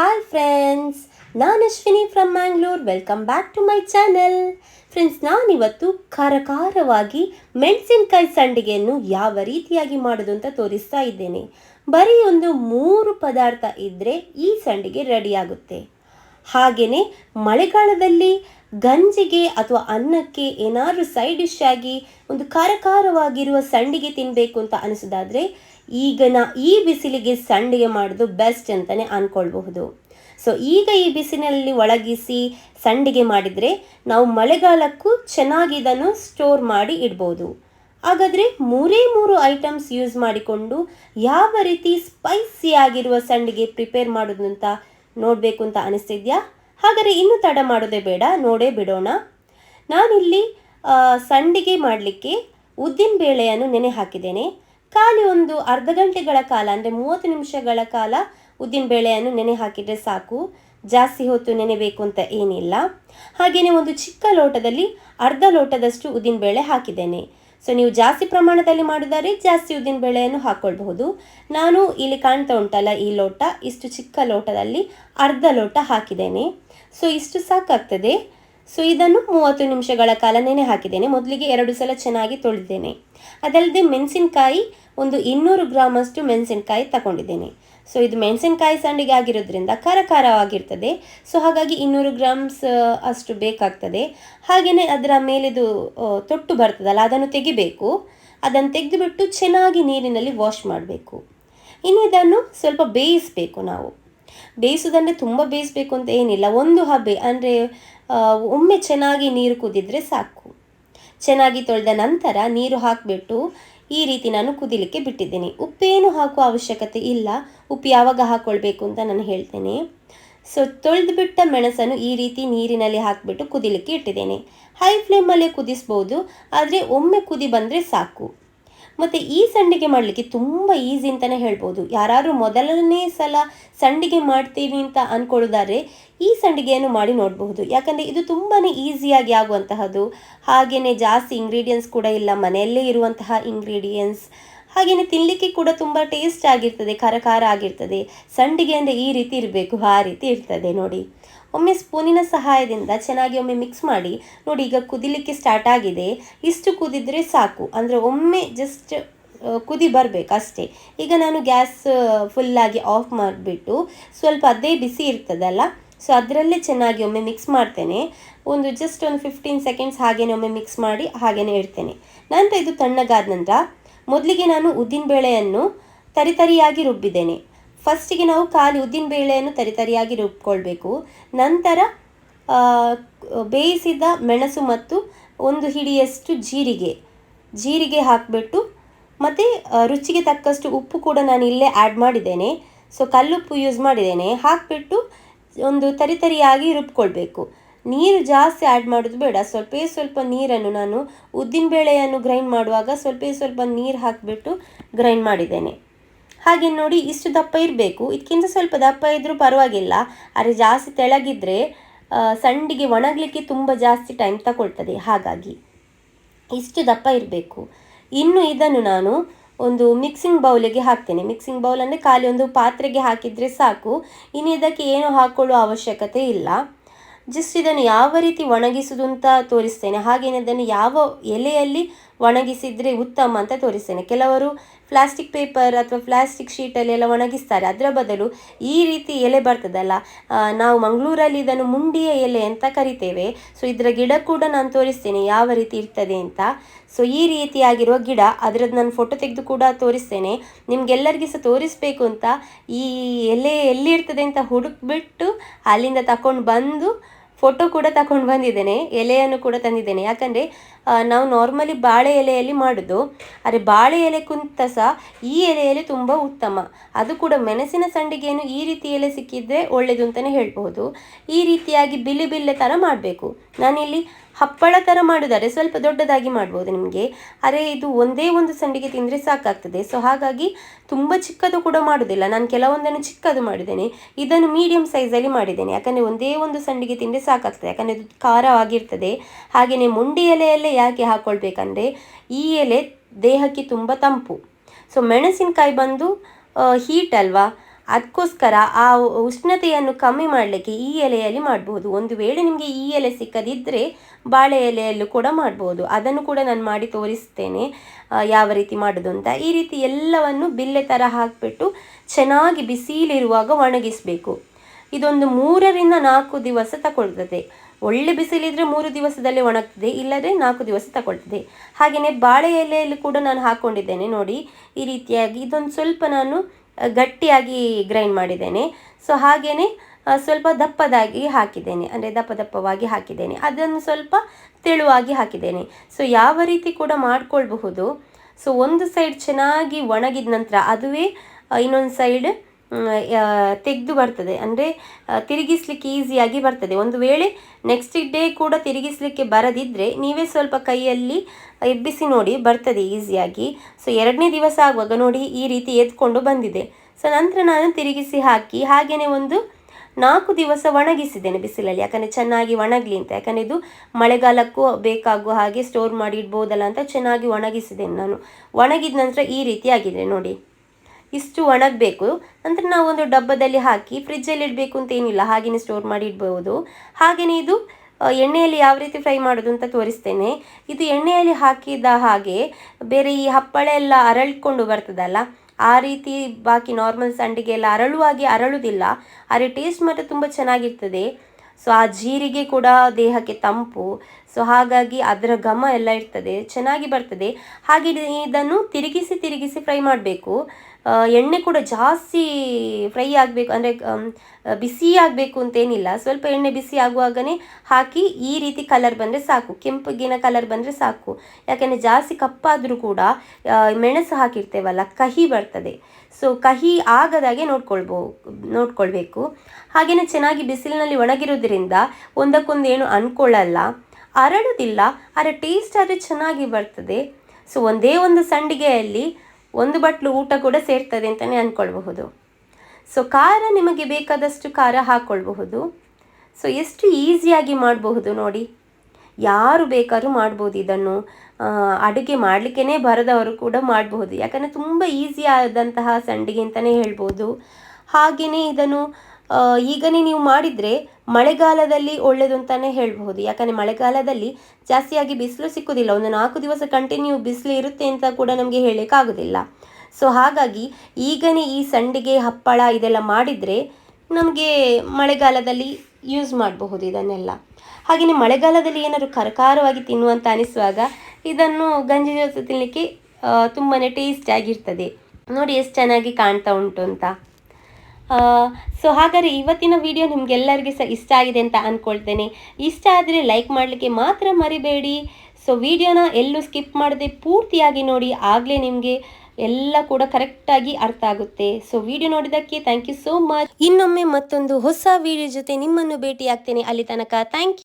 Hi friends ನಾನು Ashwini from Mangalore welcome back to my channel friends ನಾನಿವತ್ತು ಖರಕಾರವಾಗಿ ಮೆಣಸಿನಕಾಯಿ ಸಂಡಿಗೆಯನ್ನು ಯಾವ ರೀತಿಯಾಗಿ ಮಾಡೋದು ಅಂತ ತೋರಿಸ್ತಾ ಇದ್ದೇನೆ. ಬರೀ ಒಂದು ಮೂರು ಪದಾರ್ಥ ಇದ್ದರೆ ಈ ಸಂಡಿಗೆ ರೆಡಿಯಾಗುತ್ತೆ ಹಾಗೆಯೇ ಮಳೆಗಾಲದಲ್ಲಿ ಗಂಜಿಗೆ ಅಥವಾ ಅನ್ನಕ್ಕೆ ಏನಾದರೂ ಸೈಡ್ ಡಿಶ್ ಆಗಿ ಒಂದು ಖಾರ ಖಾರವಾಗಿರುವ ಸಂಡಿಗೆ ತಿನ್ನಬೇಕು ಅಂತ ಅನಿಸೋದಾದರೆ ಈಗ ನಾ ಈ ಬಿಸಿಲಿಗೆ ಸಂಡಿಗೆ ಮಾಡೋದು ಬೆಸ್ಟ್ ಅಂತಲೇ ಅಂದ್ಕೊಳ್ಬಹುದು ಸೊ ಈಗ ಈ ಬಿಸಿಲಿನಲ್ಲಿ ಒಳಗಿಸಿ ಸಂಡಿಗೆ ಮಾಡಿದರೆ ನಾವು ಮಳೆಗಾಲಕ್ಕೂ ಚೆನ್ನಾಗಿ ಇದನ್ನು ಸ್ಟೋರ್ ಮಾಡಿ ಇಡ್ಬೋದು. ಹಾಗಾದರೆ ಮೂರೇ ಮೂರು ಐಟಮ್ಸ್ ಯೂಸ್ ಮಾಡಿಕೊಂಡು ಯಾವ ರೀತಿ ಸ್ಪೈಸಿ ಆಗಿರುವ ಸಂಡಿಗೆ ಪ್ರಿಪೇರ್ ಮಾಡೋದು ಅಂತ ನೋಡಬೇಕು ಅಂತ ಅನಿಸ್ತಿದ್ಯಾ? ಹಾಗಾದರೆ ಇನ್ನೂ ತಡ ಮಾಡೋದೇ ಬೇಡ, ನೋಡೇ ಬಿಡೋಣ. ನಾನಿಲ್ಲಿ ಸಂಡಿಗೆ ಮಾಡಲಿಕ್ಕೆ ಉದ್ದಿನ ಬೇಳೆಯನ್ನು ನೆನೆ ಹಾಕಿದ್ದೇನೆ. ಖಾಲಿ ಒಂದು ಅರ್ಧ ಗಂಟೆಗಳ ಕಾಲ, ಅಂದರೆ ಮೂವತ್ತು ನಿಮಿಷಗಳ ಕಾಲ ಉದ್ದಿನ ಬೇಳೆಯನ್ನು ನೆನೆ ಹಾಕಿದರೆ ಸಾಕು. ಜಾಸ್ತಿ ಹೊತ್ತು ನೆನೆಬೇಕು ಅಂತ ಏನಿಲ್ಲ. ಹಾಗೆಯೇ ಒಂದು ಚಿಕ್ಕ ಲೋಟದಲ್ಲಿ ಅರ್ಧ ಲೋಟದಷ್ಟು ಉದ್ದಿನ ಬೇಳೆ ಹಾಕಿದ್ದೇನೆ. ಸೊ ನೀವು ಜಾಸ್ತಿ ಪ್ರಮಾಣದಲ್ಲಿ ಮಾಡಿದರೆ ಜಾಸ್ತಿ ಉದ್ದಿನ ಬೇಳೆಯನ್ನು ಹಾಕ್ಕೊಳ್ಬಹುದು ನಾನು ಇಲ್ಲಿ ಕಾಣ್ತಾ ಉಂಟಲ್ಲ ಈ ಲೋಟ, ಇಷ್ಟು ಚಿಕ್ಕ ಲೋಟದಲ್ಲಿ ಅರ್ಧ ಲೋಟ ಹಾಕಿದ್ದೇನೆ. ಸೊ ಇಷ್ಟು ಸಾಕಾಗ್ತದೆ. ಸೊ ಇದನ್ನು ಮೂವತ್ತು ನಿಮಿಷಗಳ ಕಾಲ ನೆನೆ ಹಾಕಿದ್ದೇನೆ. ಮೊದಲಿಗೆ ಎರಡು ಸಲ ಚೆನ್ನಾಗಿ ತೊಳೆದೇನೆ ಅದಲ್ಲದೆ ಮೆಣಸಿನಕಾಯಿ ಒಂದು ಇನ್ನೂರು ಗ್ರಾಮಷ್ಟು ಮೆಣಸಿನಕಾಯಿ ತಗೊಂಡಿದ್ದೇನೆ. ಸೊ ಇದು ಮೆಣಸಿನಕಾಯಿ ಸಂಡಿಗೆ ಆಗಿರೋದ್ರಿಂದ ಖಾರ ಖಾರವಾಗಿರ್ತದೆ ಸೊ ಹಾಗಾಗಿ ಇನ್ನೂರು ಗ್ರಾಮ್ಸ್ ಅಷ್ಟು ಬೇಕಾಗ್ತದೆ. ಹಾಗೆಯೇ ಅದರ ಮೇಲಿದು ತೊಟ್ಟು ಬರ್ತದಲ್ಲ, ಅದನ್ನು ತೆಗಿಬೇಕು. ಅದನ್ನು ತೆಗೆದುಬಿಟ್ಟು ಚೆನ್ನಾಗಿ ನೀರಿನಲ್ಲಿ ವಾಶ್ ಮಾಡಬೇಕು. ಇನ್ನು ಇದನ್ನು ಸ್ವಲ್ಪ ಬೇಯಿಸಬೇಕು ನಾವು. ಬೇಯಿಸೋದಂದರೆ ತುಂಬ ಬೇಯಿಸಬೇಕು ಅಂತ ಏನಿಲ್ಲ. ಒಂದು ಹಬೆ ಅಂದರೆ ಒಮ್ಮೆ ಚೆನ್ನಾಗಿ ನೀರು ಕುದಿದ್ರೆ ಸಾಕು. ಚೆನ್ನಾಗಿ ತೊಳೆದ ನಂತರ ನೀರು ಹಾಕಿಬಿಟ್ಟು ಈ ರೀತಿ ನಾನು ಕುದಿಲಿಕ್ಕೆ ಬಿಟ್ಟಿದ್ದೇನೆ. ಉಪ್ಪೇನು ಹಾಕುವ ಅವಶ್ಯಕತೆ ಇಲ್ಲ. ಉಪ್ಪು ಯಾವಾಗ ಹಾಕ್ಕೊಳ್ಬೇಕು ಅಂತ ನಾನು ಹೇಳ್ತೇನೆ. ಸೊ ತೊಳೆದು ಬಿಟ್ಟ ಮೆಣಸನ್ನು ಈ ರೀತಿ ನೀರಿನಲ್ಲಿ ಹಾಕಿಬಿಟ್ಟು ಕುದಿಲಿಕ್ಕೆ ಇಟ್ಟಿದ್ದೇನೆ. ಹೈ ಫ್ಲೇಮಲ್ಲೇ ಕುದಿಸ್ಬೋದು. ಆದರೆ ಒಮ್ಮೆ ಕುದಿ ಬಂದರೆ ಸಾಕು. ಮತ್ತು ಈ ಸಂಡಿಗೆ ಮಾಡಲಿಕ್ಕೆ ತುಂಬ ಈಸಿ ಅಂತಲೇ ಹೇಳ್ಬೋದು. ಯಾರಾದರೂ ಮೊದಲನೇ ಸಲ ಸಂಡಿಗೆ ಮಾಡ್ತೀನಿ ಅಂತ ಅಂದ್ಕೊಳ್ಳೋದಾದ್ರೆ ಈ ಸಂಡಿಗೆಯನ್ನು ಮಾಡಿ ನೋಡಬಹುದು. ಯಾಕಂದರೆ ಇದು ತುಂಬಾ ಈಸಿಯಾಗಿ ಆಗುವಂತಹದ್ದು. ಹಾಗೆಯೇ ಜಾಸ್ತಿ ಇಂಗ್ರೀಡಿಯೆಂಟ್ಸ್ ಕೂಡ ಇಲ್ಲ. ಮನೆಯಲ್ಲೇ ಇರುವಂತಹ ಇಂಗ್ರೀಡಿಯೆಂಟ್ಸ್ ಹಾಗೆಯೇ ತಿನ್ನಲಿಕ್ಕೆ ಕೂಡ ತುಂಬ ಟೇಸ್ಟ್ ಆಗಿರ್ತದೆ ಖಾರ ಖಾರ ಆಗಿರ್ತದೆ. ಸಂಡಿಗೆ ಅಂದರೆ ಈ ರೀತಿ ಇರಬೇಕು, ಆ ರೀತಿ ಇರ್ತದೆ ನೋಡಿ. ಒಮ್ಮೆ ಸ್ಪೂನಿನ ಸಹಾಯದಿಂದ ಚೆನ್ನಾಗಿ ಒಮ್ಮೆ ಮಿಕ್ಸ್ ಮಾಡಿ, ನೋಡಿ ಈಗ ಕುದಿಲಿಕ್ಕೆ ಸ್ಟಾರ್ಟ್ ಆಗಿದೆ. ಇಷ್ಟು ಕುದಿದ್ರೆ ಸಾಕು. ಅಂದರೆ ಒಮ್ಮೆ ಜಸ್ಟ್ ಕುದಿ ಬರಬೇಕು ಅಷ್ಟೇ. ಈಗ ನಾನು ಗ್ಯಾಸ್ ಫುಲ್ಲಾಗಿ ಆಫ್ ಮಾಡಿಬಿಟ್ಟು ಸ್ವಲ್ಪ ಅದೇ ಬಿಸಿ ಇರ್ತದಲ್ಲ ಸೊ ಅದರಲ್ಲೇ ಚೆನ್ನಾಗಿ ಒಮ್ಮೆ ಮಿಕ್ಸ್ ಮಾಡ್ತೇನೆ. ಒಂದು ಜಸ್ಟ್ ಒಂದು ಫಿಫ್ಟೀನ್ ಸೆಕೆಂಡ್ಸ್ ಹಾಗೇನೆ ಒಮ್ಮೆ ಮಿಕ್ಸ್ ಮಾಡಿ ಹಾಗೇನೆ ಇಡ್ತೇನೆ. ನಂತರ ಇದು ತಣ್ಣಗಾದ ನಂತರ ಮೊದಲಿಗೆ ನಾನು ಉದ್ದಿನಬೇಳೆಯನ್ನು ತರಿತರಿಯಾಗಿ ರುಬ್ಬಿದ್ದೇನೆ. ಫಸ್ಟಿಗೆ ನಾವು ಖಾಲಿ ಉದ್ದಿನ ಬೇಳೆಯನ್ನು ತರಿತರಿಯಾಗಿ ರುಬ್ಕೊಳ್ಬೇಕು. ನಂತರ ಬೇಯಿಸಿದ ಮೆಣಸು ಮತ್ತು ಒಂದು ಹಿಡಿಯಷ್ಟು ಜೀರಿಗೆ. ಜೀರಿಗೆ ಹಾಕಿಬಿಟ್ಟು, ಮತ್ತು ರುಚಿಗೆ ತಕ್ಕಷ್ಟು ಉಪ್ಪು ಕೂಡ ನಾನು ಇಲ್ಲೇ ಆ್ಯಡ್ ಮಾಡಿದ್ದೇನೆ. ಸೊ ಕಲ್ಲುಪ್ಪು ಯೂಸ್ ಮಾಡಿದ್ದೇನೆ. ಹಾಕಿಬಿಟ್ಟು ಒಂದು ತರಿತರಿಯಾಗಿ ರುಬ್ಕೊಳ್ಬೇಕು. ನೀರು ಜಾಸ್ತಿ ಆ್ಯಡ್ ಮಾಡೋದು ಬೇಡ. ಸ್ವಲ್ಪ ಸ್ವಲ್ಪ ನೀರನ್ನು ನಾನು ಉದ್ದಿನ ಬೇಳೆಯನ್ನು ಗ್ರೈಂಡ್ ಮಾಡುವಾಗ ಸ್ವಲ್ಪ ಸ್ವಲ್ಪ ನೀರು ಹಾಕಿಬಿಟ್ಟು ಗ್ರೈಂಡ್ ಮಾಡಿದ್ದೇನೆ. ಹಾಗೆ ನೋಡಿ ಇಷ್ಟು ದಪ್ಪ ಇರಬೇಕು. ಇದಕ್ಕಿಂತ ಸ್ವಲ್ಪ ದಪ್ಪ ಇದ್ದರೂ ಪರವಾಗಿಲ್ಲ. ಆದರೆ ಜಾಸ್ತಿ ತೆಳಗಿದ್ರೆ ಸಂಡಿಗೆ ಒಣಗಲಿಕ್ಕೆ ತುಂಬ ಜಾಸ್ತಿ ಟೈಮ್ ತಗೊಳ್ತದೆ. ಹಾಗಾಗಿ ಇಷ್ಟು ದಪ್ಪ ಇರಬೇಕು. ಇನ್ನು ಇದನ್ನು ನಾನು ಒಂದು ಮಿಕ್ಸಿಂಗ್ ಬೌಲಿಗೆ ಹಾಕ್ತೇನೆ. ಮಿಕ್ಸಿಂಗ್ ಬೌಲ್ ಅಂದರೆ ಖಾಲಿ ಒಂದು ಪಾತ್ರೆಗೆ ಹಾಕಿದರೆ ಸಾಕು. ಇನ್ನು ಇದಕ್ಕೆ ಏನು ಹಾಕೊಳ್ಳುವ ಅವಶ್ಯಕತೆ ಇಲ್ಲ. ಜಸ್ಟ್ ಇದನ್ನು ಯಾವ ರೀತಿ ಒಣಗಿಸುವುದು ಅಂತ ತೋರಿಸ್ತೇನೆ. ಹಾಗೆಯೇ ಇದನ್ನು ಯಾವ ಎಲೆಯಲ್ಲಿ ಒಣಗಿಸಿದರೆ ಉತ್ತಮ ಅಂತ ತೋರಿಸ್ತೇನೆ. ಕೆಲವರು ಪ್ಲಾಸ್ಟಿಕ್ ಪೇಪರ್ ಅಥವಾ ಪ್ಲಾಸ್ಟಿಕ್ ಶೀಟಲ್ಲಿ ಎಲ್ಲ ಒಣಗಿಸ್ತಾರೆ. ಅದರ ಬದಲು ಈ ರೀತಿ ಎಲೆ ಬರ್ತದಲ್ಲ ನಾವು ಮಂಗಳೂರಲ್ಲಿ ಇದನ್ನು ಮುಂಡಿಯ ಎಲೆ ಅಂತ ಕರಿತೇವೆ. ಸೊ ಇದರ ಗಿಡ ಕೂಡ ನಾನು ತೋರಿಸ್ತೇನೆ ಯಾವ ರೀತಿ ಇರ್ತದೆ ಅಂತ. ಸೊ ಈ ರೀತಿಯಾಗಿರುವ ಗಿಡ ಅದರದ್ದು ನಾನು ಫೋಟೋ ತೆಗೆದು ಕೂಡ ತೋರಿಸ್ತೇನೆ. ನಿಮ್ಗೆಲ್ಲರಿಗೆ ಸಹ ತೋರಿಸ್ಬೇಕು ಅಂತ. ಈ ಎಲೆ ಎಲ್ಲಿ ಇರ್ತದೆ ಅಂತ ಹುಡುಕ್ಬಿಟ್ಟು ಅಲ್ಲಿಂದ ತಕೊಂಡು ಬಂದು ಫೋಟೋ ಕೂಡ ತಕೊಂಡು ಬಂದಿದ್ದೇನೆ. ಎಲೆಯನ್ನು ಕೂಡ ತಂದಿದ್ದೇನೆ. ಯಾಕಂದರೆ ನಾವು ನಾರ್ಮಲಿ ಬಾಳೆ ಎಲೆಯಲ್ಲಿ ಮಾಡೋದು. ಆದರೆ ಬಾಳೆ ಎಲೆಕ್ಕಿಂತ ಸಹ ಈ ಎಲೆಯಲ್ಲಿ ತುಂಬ ಉತ್ತಮ. ಅದು ಕೂಡ ಮೆಣಸಿನ ಸಂಡಿಗೆಯನ್ನು ಈ ರೀತಿ ಎಲೆ ಸಿಕ್ಕಿದ್ರೆ ಒಳ್ಳೆಯದು ಅಂತಲೇ ಹೇಳ್ಬೋದು ಈ ರೀತಿಯಾಗಿ ಬಿಲ್ಲಿ ಬಿಲ್ಲೆ ಥರ ಮಾಡಬೇಕು. ನಾನಿಲ್ಲಿ ಹಪ್ಪಳ ಥರ ಮಾಡಿದರೆ ಸ್ವಲ್ಪ ದೊಡ್ಡದಾಗಿ ಮಾಡ್ಬೋದು ನಿಮಗೆ. ಅರೆ ಇದು ಒಂದೇ ಒಂದು ಸಂಡಿಗೆ ತಿಂದರೆ ಸಾಕಾಗ್ತದೆ. ಸೊ ಹಾಗಾಗಿ ತುಂಬ ಚಿಕ್ಕದು ಕೂಡ ಮಾಡೋದಿಲ್ಲ. ನಾನು ಕೆಲವೊಂದನ್ನು ಚಿಕ್ಕದು ಮಾಡಿದ್ದೇನೆ. ಇದನ್ನು ಮೀಡಿಯಂ ಸೈಜಲ್ಲಿ ಮಾಡಿದ್ದೇನೆ. ಯಾಕಂದರೆ ಒಂದೇ ಒಂದು ಸಂಡಿಗೆ ತಿಂದರೆ ಸಾಕಾಗ್ತದೆ. ಯಾಕಂದರೆ ಇದು ಖಾರವಾಗಿರ್ತದೆ. ಹಾಗೆಯೇ ಮುಂಡಿ ಎಲೆಯಲ್ಲೇ ಯಾಕೆ ಹಾಕ್ಕೊಳ್ಬೇಕಂದ್ರೆ ಈ ಎಲೆ ದೇಹಕ್ಕೆ ತುಂಬ ತಂಪು. ಸೊ ಮೆಣಸಿನಕಾಯಿ ಬಂದು ಹೀಟ್ ಅಲ್ವಾ? ಅದಕ್ಕೋಸ್ಕರ ಆ ಉಷ್ಣತೆಯನ್ನು ಕಮ್ಮಿ ಮಾಡಲಿಕ್ಕೆ ಈ ಎಲೆಯಲ್ಲಿ ಮಾಡಬಹುದು ಒಂದು ವೇಳೆ ನಿಮಗೆ ಈ ಎಲೆ ಸಿಕ್ಕದಿದ್ದರೆ ಬಾಳೆ ಎಲೆಯಲ್ಲೂ ಕೂಡ ಮಾಡ್ಬೋದು. ಅದನ್ನು ಕೂಡ ನಾನು ಮಾಡಿ ತೋರಿಸ್ತೇನೆ ಯಾವ ರೀತಿ ಮಾಡೋದು ಅಂತ. ಈ ರೀತಿ ಎಲ್ಲವನ್ನು ಬಿಲ್ಲೆ ಥರ ಹಾಕಿಬಿಟ್ಟು ಚೆನ್ನಾಗಿ ಬಿಸಿಲಿರುವಾಗ ಒಣಗಿಸಬೇಕು. ಇದೊಂದು ಮೂರರಿಂದ ನಾಲ್ಕು ದಿವಸ ತಗೊಳ್ತದೆ. ಒಳ್ಳೆ ಬಿಸಿಲಿದ್ರೆ ಮೂರು ದಿವಸದಲ್ಲಿ ಒಣಗ್ತದೆ, ಇಲ್ಲದ್ರೆ ನಾಲ್ಕು ದಿವಸ ತಗೊಳ್ತದೆ. ಹಾಗೆಯೇ ಬಾಳೆ ಎಲೆಯಲ್ಲಿ ಕೂಡ ನಾನು ಹಾಕ್ಕೊಂಡಿದ್ದೇನೆ ನೋಡಿ. ಈ ರೀತಿಯಾಗಿ ಇದೊಂದು ಸ್ವಲ್ಪ ನಾನು ಗಟ್ಟಿಯಾಗಿ ಗ್ರೈಂಡ್ ಮಾಡಿದ್ದೇನೆ. ಸೊ ಹಾಗೆಯೇ ಸ್ವಲ್ಪ ದಪ್ಪದಾಗಿ ಹಾಕಿದ್ದೇನೆ. ಅಂದರೆ ದಪ್ಪ ದಪ್ಪವಾಗಿ ಹಾಕಿದ್ದೇನೆ. ಅದನ್ನು ಸ್ವಲ್ಪ ತೆಳುವಾಗಿ ಹಾಕಿದ್ದೇನೆ. ಸೊ ಯಾವ ರೀತಿ ಕೂಡ ಮಾಡ್ಕೊಳ್ಬಹುದು. ಸೊ ಒಂದು ಸೈಡ್ ಚೆನ್ನಾಗಿ ಒಣಗಿದ ನಂತರ, ಅದುವೇ ಇನ್ನೊಂದು ಸೈಡ್ ತೆಗೆದು ಬರ್ತದೆ. ಅಂದರೆ ತಿರುಗಿಸ್ಲಿಕ್ಕೆ ಈಸಿಯಾಗಿ ಬರ್ತದೆ. ಒಂದು ವೇಳೆ ನೆಕ್ಸ್ಟ್ ಡೇ ಕೂಡ ತಿರುಗಿಸ್ಲಿಕ್ಕೆ ಬರದಿದ್ದರೆ ನೀವೇ ಸ್ವಲ್ಪ ಕೈಯಲ್ಲಿ ಎಬ್ಬಿಸಿ ನೋಡಿ ಬರ್ತದೆ ಈಸಿಯಾಗಿ ಸೊ ಎರಡನೇ ದಿವಸ ಆಗುವಾಗ ನೋಡಿ ಈ ರೀತಿ ಎತ್ಕೊಂಡು ಬಂದಿದೆ. ಸೊ ನಂತರ ನಾನು ತಿರುಗಿಸಿ ಹಾಕಿ ಹಾಗೆಯೇ ಒಂದು ನಾಲ್ಕು ದಿವಸ ಒಣಗಿಸಿದ್ದೇನೆ ಬಿಸಿಲಲ್ಲಿ. ಯಾಕಂದರೆ ಚೆನ್ನಾಗಿ ಒಣಗಲಿ ಅಂತ. ಯಾಕಂದರೆ ಇದು ಮಳೆಗಾಲಕ್ಕೂ ಬೇಕಾಗುವ ಹಾಗೆ ಸ್ಟೋರ್ ಮಾಡಿ ಇಡ್ಬೋದಲ್ಲ ಅಂತ ಚೆನ್ನಾಗಿ ಒಣಗಿಸಿದ್ದೇನೆ ನಾನು. ಒಣಗಿದ ನಂತರ ಈ ರೀತಿ ಆಗಿದೆ ನೋಡಿ. ಇಷ್ಟು ಒಣಗಬೇಕು. ನಂತರ ನಾವು ಒಂದು ಡಬ್ಬದಲ್ಲಿ ಹಾಕಿ ಫ್ರಿಜ್ಜಲ್ಲಿ ಇಡಬೇಕು ಅಂತ ಏನಿಲ್ಲ ಹಾಗೆಯೇ ಸ್ಟೋರ್ ಮಾಡಿ ಇಡ್ಬೋದು. ಹಾಗೆಯೇ ಇದು ಎಣ್ಣೆಯಲ್ಲಿ ಯಾವ ರೀತಿ ಫ್ರೈ ಮಾಡೋದು ಅಂತ ತೋರಿಸ್ತೇನೆ. ಇದು ಎಣ್ಣೆಯಲ್ಲಿ ಹಾಕಿದ ಹಾಗೆ ಬೇರೆ ಈ ಹಪ್ಪಳ ಎಲ್ಲ ಅರಳಿಕೊಂಡು ಬರ್ತದಲ್ಲ, ಆ ರೀತಿ ಬಾಕಿ ನಾರ್ಮಲ್ ಸಂಡಿಗೆ ಎಲ್ಲ ಅರಳುವಾಗಿ ಅರಳುವುದಿಲ್ಲ ಆದರೆ ಟೇಸ್ಟ್ ಮಾತ್ರ ತುಂಬ ಚೆನ್ನಾಗಿರ್ತದೆ. ಸೊ ಆ ಜೀರಿಗೆ ಕೂಡ ದೇಹಕ್ಕೆ ತಂಪು. ಸೊ ಹಾಗಾಗಿ ಅದರ ಘಮ ಎಲ್ಲ ಇರ್ತದೆ, ಚೆನ್ನಾಗಿ ಬರ್ತದೆ. ಹಾಗೆ ಇದನ್ನು ತಿರುಗಿಸಿ ತಿರುಗಿಸಿ ಫ್ರೈ ಮಾಡಬೇಕು. ಎಣ್ಣೆ ಕೂಡ ಜಾಸ್ತಿ ಫ್ರೈ ಆಗಬೇಕು, ಅಂದರೆ ಬಿಸಿ ಆಗಬೇಕು ಅಂತೇನಿಲ್ಲ. ಸ್ವಲ್ಪ ಎಣ್ಣೆ ಬಿಸಿ ಆಗುವಾಗನೇ ಹಾಕಿ ಈ ರೀತಿ ಕಲರ್ ಬಂದರೆ ಸಾಕು, ಕೆಂಪಗಿನ ಕಲರ್ ಬಂದರೆ ಸಾಕು. ಯಾಕೆಂದರೆ ಜಾಸ್ತಿ ಕಪ್ಪಾದರೂ ಕೂಡ ಮೆಣಸು ಹಾಕಿರ್ತೇವಲ್ಲ, ಕಹಿ ಬರ್ತದೆ. ಸೊ ಕಹಿ ಆಗದಾಗೆ ನೋಡ್ಕೊಳ್ಬೋ, ನೋಡ್ಕೊಳ್ಬೇಕು. ಹಾಗೆಯೇ ಚೆನ್ನಾಗಿ ಬಿಸಿಲಿನಲ್ಲಿ ಒಣಗಿರೋದ್ರಿಂದ ಒಂದಕ್ಕೊಂದು ಏನು ಅಂದ್ಕೊಳ್ಳಲ್ಲ ಅರಳೋದಿಲ್ಲ, ಆದರೆ ಟೇಸ್ಟ್ ಆದರೆ ಚೆನ್ನಾಗಿ ಬರ್ತದೆ. ಸೊ ಒಂದೇ ಒಂದು ಸಂಡಿಗೆಯಲ್ಲಿ ಒಂದು ಬಟ್ಲು ಊಟ ಕೂಡ ಸೇರ್ತದೆ ಅಂತಲೇ ಅಂದ್ಕೊಳ್ಬಹುದು ಸೊ ಖಾರ ನಿಮಗೆ ಬೇಕಾದಷ್ಟು ಖಾರ ಹಾಕ್ಕೊಳ್ಬಹುದು ಸೊ ಎಷ್ಟು ಈಸಿಯಾಗಿ ಮಾಡಬಹುದು ನೋಡಿ. ಯಾರು ಬೇಕಾದ್ರೂ ಮಾಡ್ಬೋದು ಇದನ್ನು. ಅಡುಗೆ ಮಾಡಲಿಕ್ಕೇ ಬರದವರು ಕೂಡ ಮಾಡಬಹುದು ಯಾಕಂದರೆ ತುಂಬ ಈಸಿ ಆದಂತಹ ಸಂಡಿಗೆ ಅಂತಲೇ ಹೇಳ್ಬೋದು. ಹಾಗೆಯೇ ಇದನ್ನು ಈಗನೇ ನೀವು ಮಾಡಿದರೆ ಮಳೆಗಾಲದಲ್ಲಿ ಒಳ್ಳೆಯದು ಅಂತಲೇ ಹೇಳ್ಬೋದು ಯಾಕಂದರೆ ಮಳೆಗಾಲದಲ್ಲಿ ಜಾಸ್ತಿಯಾಗಿ ಬಿಸಿಲು ಸಿಕ್ಕುವುದಿಲ್ಲ ಒಂದು ನಾಲ್ಕು ದಿವಸ ಕಂಟಿನ್ಯೂ ಬಿಸಿಲು ಇರುತ್ತೆ ಅಂತ ಕೂಡ ನಮಗೆ ಹೇಳಲಿಕ್ಕಾಗೋದಿಲ್ಲ ಸೊ ಹಾಗಾಗಿ ಈಗನೇ ಈ ಸಂಡಿಗೆ, ಹಪ್ಪಳ ಇದೆಲ್ಲ ಮಾಡಿದರೆ ನಮಗೆ ಮಳೆಗಾಲದಲ್ಲಿ ಯೂಸ್ ಮಾಡಬಹುದು ಇದನ್ನೆಲ್ಲ. ಹಾಗೆಯೇ ಮಳೆಗಾಲದಲ್ಲಿ ಏನಾದರೂ ಕರಕಾರವಾಗಿ ತಿನ್ನುವಂತ ಅನಿಸುವಾಗ ಇದನ್ನು ಗಂಜಿ ಜೊತೆ ತಿನ್ನಲಿಕ್ಕೆ ತುಂಬಾ ಟೇಸ್ಟ್ ಆಗಿರ್ತದೆ. ನೋಡಿ ಎಷ್ಟು ಚೆನ್ನಾಗಿ ಕಾಣ್ತಾ ಉಂಟು ಅಂತ. ಸೊ ಹಾಗಾದರೆ ಇವತ್ತಿನ ವಿಡಿಯೋ ನಿಮಗೆಲ್ಲರಿಗೂ ಸಹ ಇಷ್ಟ ಆಗಿದೆ ಅಂತ ಅಂದ್ಕೊಳ್ತೇನೆ ಇಷ್ಟ ಆದರೆ ಲೈಕ್ ಮಾಡಲಿಕ್ಕೆ ಮಾತ್ರ ಮರಿಬೇಡಿ. ಸೊ ವಿಡಿಯೋನ ಎಲ್ಲೂ ಸ್ಕಿಪ್ ಮಾಡದೆ ಪೂರ್ತಿಯಾಗಿ ನೋಡಿ ಆಗಲೇ ನಿಮಗೆ ಎಲ್ಲ ಕೂಡ ಕರೆಕ್ಟಾಗಿ ಅರ್ಥ ಆಗುತ್ತೆ. ಸೊ ವಿಡಿಯೋ ನೋಡಿದ್ದಕ್ಕೆ ಥ್ಯಾಂಕ್ ಯು ಸೋ ಮಚ್ ಇನ್ನೊಮ್ಮೆ ಮತ್ತೊಂದು ಹೊಸ ವಿಡಿಯೋ ಜೊತೆ ನಿಮ್ಮನ್ನು ಭೇಟಿ ಆಗ್ತೇನೆ ಅಲ್ಲಿ ತನಕ ಥ್ಯಾಂಕ್